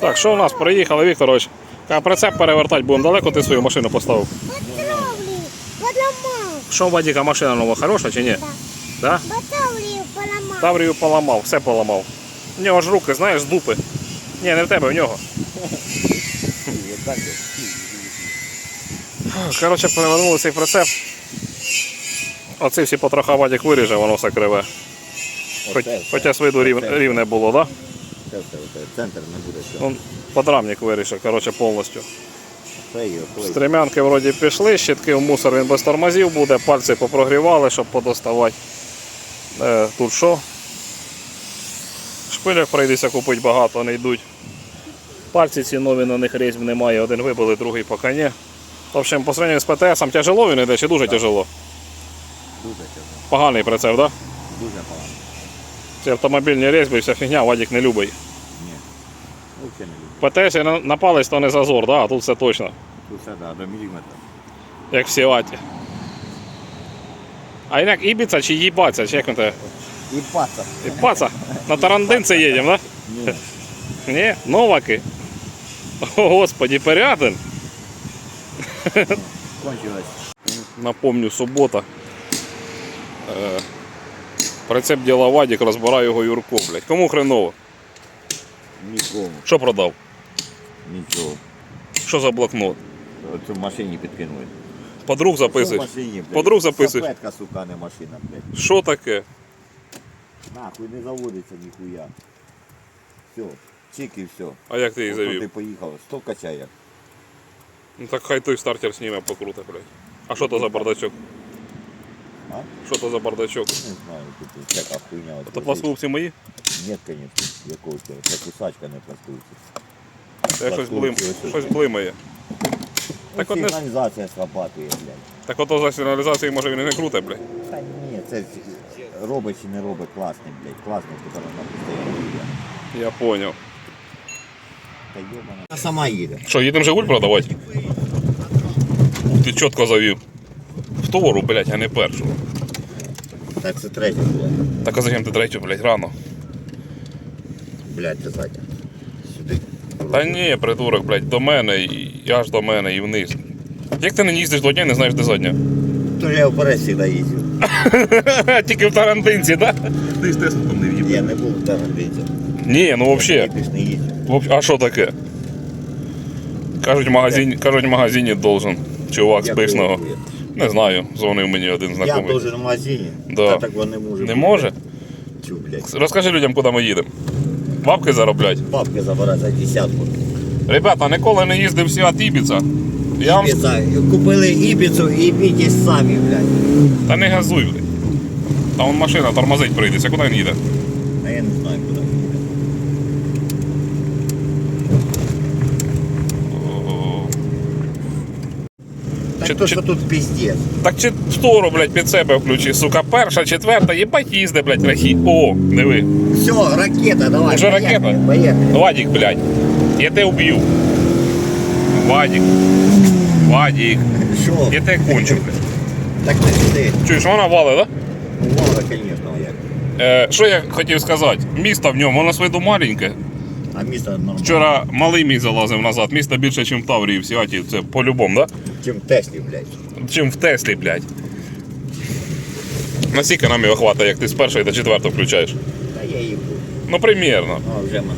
Так, що у нас? Приїхали, Вікторович. Прицеп перевертати будемо. Далеко ти свою машину поставив. Батавлі, поламав. Що у Вадіка машина нова хороша чи ні? Да? Батавлі поламав. Таврію поламав, все поламав. У нього ж руки, знаєш, з дупи. Ні, не в тебе, в нього. Коротше, перевернули цей прицеп. Оці всі потроха Вадік виріже, воно все криве. Хоч, хоча з виду рівне було, так? Да? Це, це, це, центр не буде все. Ну, подрамник вирішив, коротше, повністю. Стремянки вроді пішли, щитки в мусор він без тормозів буде, пальці попрогрівали, щоб подоставати. Е, тут що? Шпиляк прийдеться купити багато, не йдуть. Пальці ці нові на них різьб немає, один вибили, другий поки ні. В общем, по сравнению з ПТСом тяжело він йде чи дуже тяжело? Дуже тяжко. Поганий прицеп, так? Да? Дуже погано. Ці автомобільні різьби, вся фігня, Вадік не любить. Ні. Взагалі не люблю. ПТС на, на палець то не зазор, да? а тут все точно. Тут все, да, до міліметра. Як в Сіваті. А як ібіца чи їбаться, чи як він те? І паца. Ібаться? На Тарандинці їдемо, да? Ні. Ні, новаки. О, господі, поряден. Кончилось. Напомню, субота. Е, Прицеп діла Вадік, розбираю його Юрко, блядь. Кому хреново? Нікому. Що продав? Нічого. Що за блокнот? Оцю в машині підкинули. Подруг Що в машині, блядь? Подруг записуєш? Сапетка, сука, не машина, блядь. Що таке? Нахуй не заводиться ніхуя. Все. Чик і все. А як ти їх Ото ти завів? поїхав. Сто качає. Ну так хай той стартер сніме покруте, блядь. А що то за бардачок? А? Що то за бардачок? Не знаю, тут всяка хуйня. от лежить. пластмовці мої? Нет, конечно. Якого тебе? Це кусачка не пластується. Це щось, блим... Щось блимає. Так от не- Сигналізація срабатує, блядь. Так ото за сигналізації може він і не круте, блядь. Та ні, це робить чи не робить класний, блядь. Класний, тепер вона постійно. Я поняв. Та йобана. Вона сама їде. Що, їдемо Жигуль продавати? Ух, ти чітко завів. Втору, блядь, а не першу. Так це третя була. Так а зачем ти третю, блядь, рано? Блядь, це задня. Сюди. Та ні, придурок, блядь, до мене і аж до мене і вниз. Як ти не їздиш до дня, не знаєш, де задня? Тож я вперед завжди їздив. Тільки в Тарантинці, так? Ти з Теслом не в'їбав. Я не був в Тарантинці. Ні, ну взагалі. Ти ж не їздив. Воб- А що таке? Кажуть, в магазині, кажуть, в магазині должен. Чувак з пишного. Не знаю, дзвонив мені один Я знайомий. теж в магазині. Да. Та так воно не може. Не бути. може? Блядь. Розкажи людям, куди ми їдемо. Бабки зароблять. Бабки забирати за десятку. Ребята, ніколи не їздив Сіат Ібіца. Я вам... Ібіца. Купили Ібіцу і бітесь самі, блядь. Та не газуй, блядь. Та вон машина тормозить прийдеться, куди він їде? А я не знаю, куди. їде. О, Так Чи- то, чи- що тут піздець. Так чи втору, блядь, під себе включи, сука, перша, четверта, їбать їзде, блядь, рахі. О, диви. Все, ракета, давай. Уже поехали, ракета? Поехали. Вадік, блядь. Я тебе вб'ю. Вадік. Вадік. Що? Я тебе кончу, блядь. Так ти сюди. Чуєш, вона вали, да? Увага, звісно, як. Е, що я хотів сказати? Місто в ньому, воно виду маленьке. А місто нормально. Вчора малий мій залазив назад. Місто більше, ніж в Таврії, в Сіаті. Це по-любому, да? Чим в Теслі, блядь. Чим в Теслі, блядь. Наскільки нам його хватає, як ти з першої до четвертої включаєш? Та я її був. Ну, примірно. А вже мене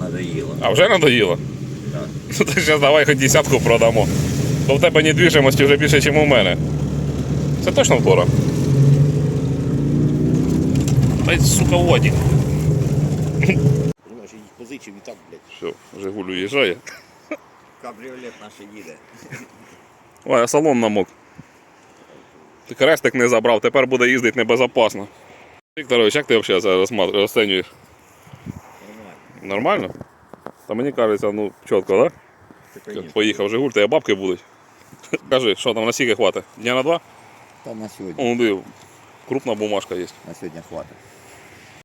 надоїло. А вже надоїло? Так. Ну то зараз давай хоч десятку продамо. Бо в тебе недвіжимості вже більше, ніж у мене. Це точно втора? Ай, сука, їх позичив і так, блядь. Все, Жигуль уїжджає. Кабріолет наш їде. Ой, а салон намок. Ти крестик не забрав, тепер буде їздити небезопасно. Вікторович, як ти взагалі це розцінюєш? Нормально. Нормально? Та мені кажеться, ну чітко, так? Да? Поїхав Жигуль, тебе бабки будуть. Кажи, що там на скільки хватить? Дня на два? Та на сьогодні. О, диви, крупна бумажка є. На сьогодні хватить.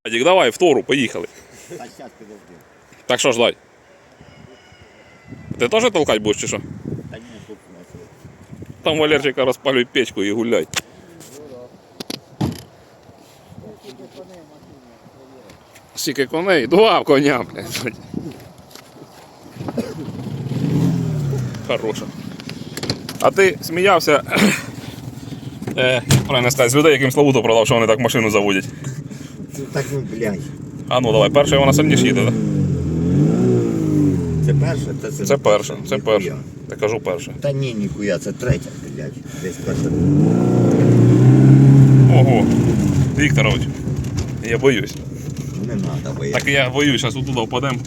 Адік, давай, втору, поїхали. Та зараз підожди. Так що ждать? Ти теж толкать будеш чи що? Та ні, тут на сьогодні. Там Валерчика розпалюй печку і гуляй. Скільки коней? Два коня, блядь. Хороша. А ти сміявся. Е, правильно сказати, з людей, яким Славуту продав, що вони так машину заводять. Так, ну, блядь. А ну давай, перша вона сильніше їде, так? Це перше? Та це, Це перша, це перша. Я кажу перша. Та ні, ніхуя, це третя, блядь. Десь перша. Ого. Вікторович. Я боюсь. Не надо, бо Так я боюсь, зараз отуди впадемо.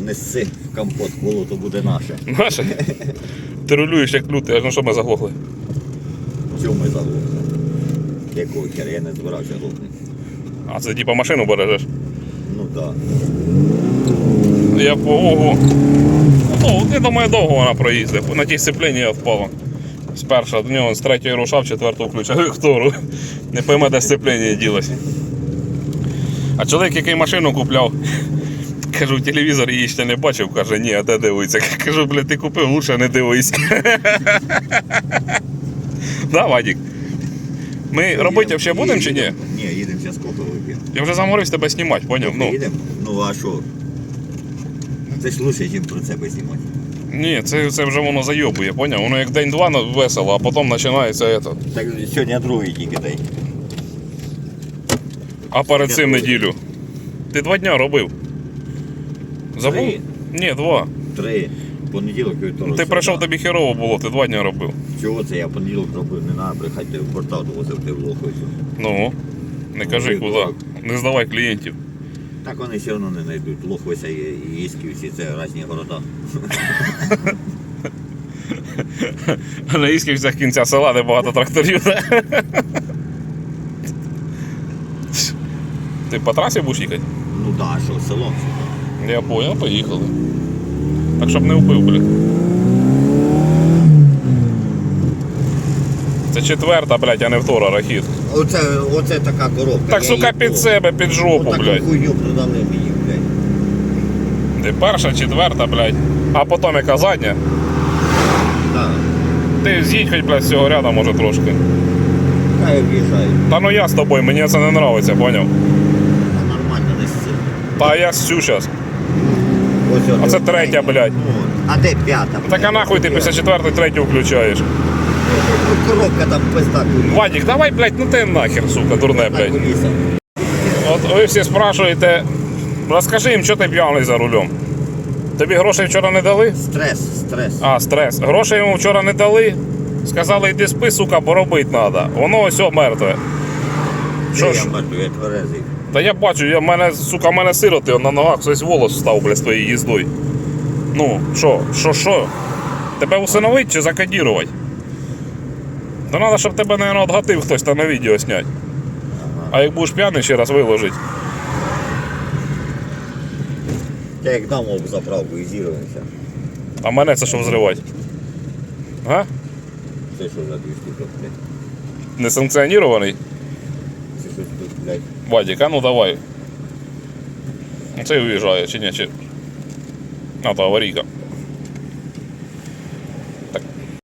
не сси в компот, коло то буде наше. Наше? Ти рулюєш як лютий, аж на що ми заглохли. Чому ми заглохли? Якого хера, я не збирався глохнути. А це типа машину бережеш. Ну так. Я по ого. Ну, я думаю, довго вона проїздить. На тій сцепленні я впала. З першого до нього з третьої рушав, четверту включав втору. Не пойме, де сцеплення ділося. А чоловік, який машину купляв, кажу, телевізор її ще не бачив, каже, ні, а де дивиться? Кажу, блядь, ти купив, лучше не дивись. Да, Вадік? Ми робити ще будемо чи ні? Ні, їдемо зараз кофе вип'ємо. Я вже заморився тебе знімати, поняв? Ну, Їдемо? Ну а що? Це ж лучше, ніж про себе знімати. ні, це, це вже воно зайобує, поняв? Воно як день-два весело, а потім починається это. Так сьогодні другий тільки день. А перед цим неділю. Ти два дня робив. Забув? Три. Ні, два. Три. Понеділок, вівторок. Ти прийшов, тобі херово було, ти два дня робив. Чого це я понеділок робив? Не треба брехати, ти в портал довозив, ти в лоховицю. Ну, не кажи куди. Не здавай клієнтів. Так вони все одно не знайдуть. Лохвиця і і Ісківці це різні города. А на Ісківцях кінця села, де багато тракторів. да? Ти по трасі будеш їхати? Ну так, що село. Я понял, поїхали. Так щоб не вбив, блядь. Це четверта, блядь, а не втора рахіт. Оце, оце така коробка. Так, Я сука, її під помню. себе, під жопу, Отаку блядь. хуйню продали мені, блядь. Ти перша, четверта, блядь. А потім яка задня. Так, Ти з'їдь хоч, блядь, з цього ряду, може трошки. хай об'їжджають. Та ну я з тобою, мені це не нравиться, поняв? Та нормально не сил. Та я сю щас. Ось А це третя, блядь. Ну, А де п'ята? Так а нахуй ти після четвертої, третю включаєш. Коробка там куліса. Вадік, давай, блядь, ну ти нахер, сука, дурне, блядь. От ви всі спрашуєте, розкажи їм, що ти п'яний за рулем. Тобі грошей вчора не дали? Стрес, стрес. А, стрес. Грошей йому вчора не дали. Сказали, йди спи, сука, бо робити треба. Воно ось мертве. Що ж? я мертвий, я тверезий. Та я бачу, я, мене, сука, мене сироти, на ногах хтось волос встав, блядь, з твоєю їздою. Ну, що, що, що? Тебе усиновить чи закодірувати? Та треба, щоб тебе, наверное, отгатив хтось та на відео зняти. А як будеш п'яний, ще раз виложить. Я як дам об заправку і зірвався. А мене це що взривати? А? Це що за дві штуки, блядь? Несанкціонірований? Це що тут, блядь? Вадик, а ну давай. Це уїжджає, чи ні? Чи... А, то аварійка.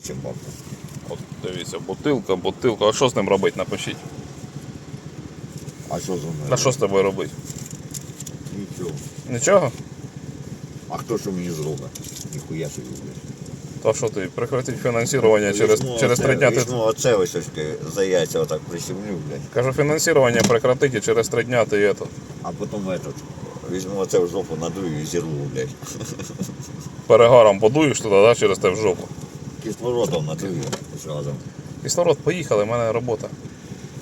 Чим бабка? Дивіться, бутилка, бутилка. А що з ним робити? Напишіть. А що з мною? А що з тобою робити? Нічого. Нічого? А хто що мені зробить? Ніхуя собі. То що ти прекратить фінансування через, Візьму через оце- три дня ти. Візьму оце ось ось за яйця отак прищемлю, блядь. Кажу, фінансування прекратить і через три дня ти это. А потім этот, візьму оце в жопу надую і зірву, блядь. Перегаром подуєш туди, да, через те в жопу. Кислородом надую зразу. Кислород, поїхали, в мене робота.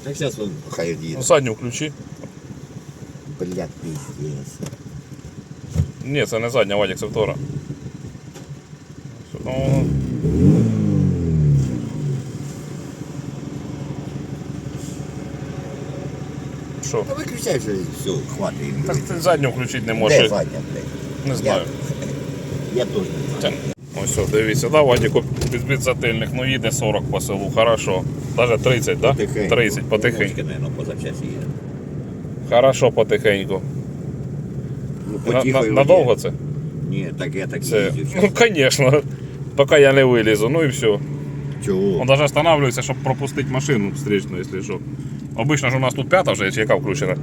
Так зараз він хай їде. Ну, задню включи. Блядь, пиздец. Ні, це не задня, Вадик, це втора. Ну, що? Та виключай вже і все, хватить. їм, Так блядь. ти задню включити не Де можеш. задня, блядь? Не знаю. Я, я теж не знаю. Тя- Ось все, дивіться, да, Вадіку під підзатильник, ну їде 40 по селу, хорошо. Даже 30, да? Потихеньку. 30, потихеньку. Мовчки, наверное, позавчасі їде. Хорошо, потихеньку. Ну, На, на, надовго це? Ні, так я так Це. їздив. Ну, звісно. Поки я не вилізу, ну і все. Чого? Он даже останавливается, щоб пропустити машину встречну, якщо що. Обично ж у нас тут п'ята вже, чи яка включена.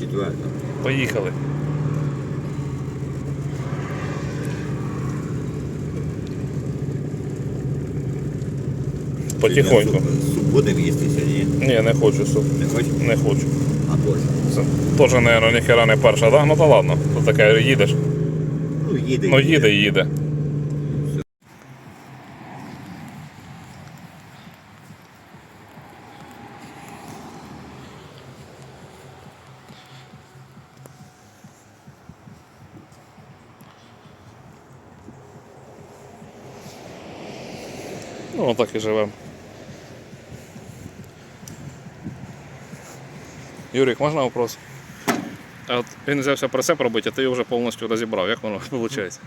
Четверта. Поїхали. Потихоньку. Суп, будемо їсти сьогодні? Ні, не хочу суп. Не хочеш? Не хочу. А боже. Це теж, мабуть, ніхера не перша, да? Ну та ладно. То таке їдеш. Ну їде. Ну їде, їде. Ну, отак і живемо. Юрік, можна вопрос? А от він взявся прицеп робити, а ти його вже повністю розібрав. Як воно виходить?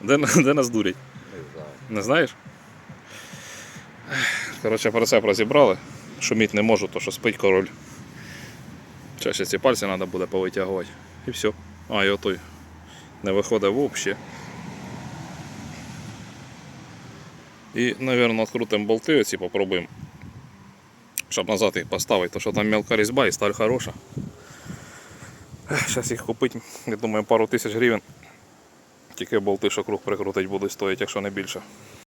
Де, де нас дурять? Не знаю. Не знаєш? Коротше, прицеп розібрали. Шуміть не можу, то що спить король. Зараз ці пальці треба буде повитягувати. І все. А, і отой не виходить взагалі. І, мабуть, відкрутимо болти оці, попробуємо. Щоб назад їх поставити, то що там мелка різьба і сталь хороша. Зараз їх купити, я думаю, пару тисяч гривень. Тільки болти, що круг прикрутить, будуть стоїть, якщо не більше.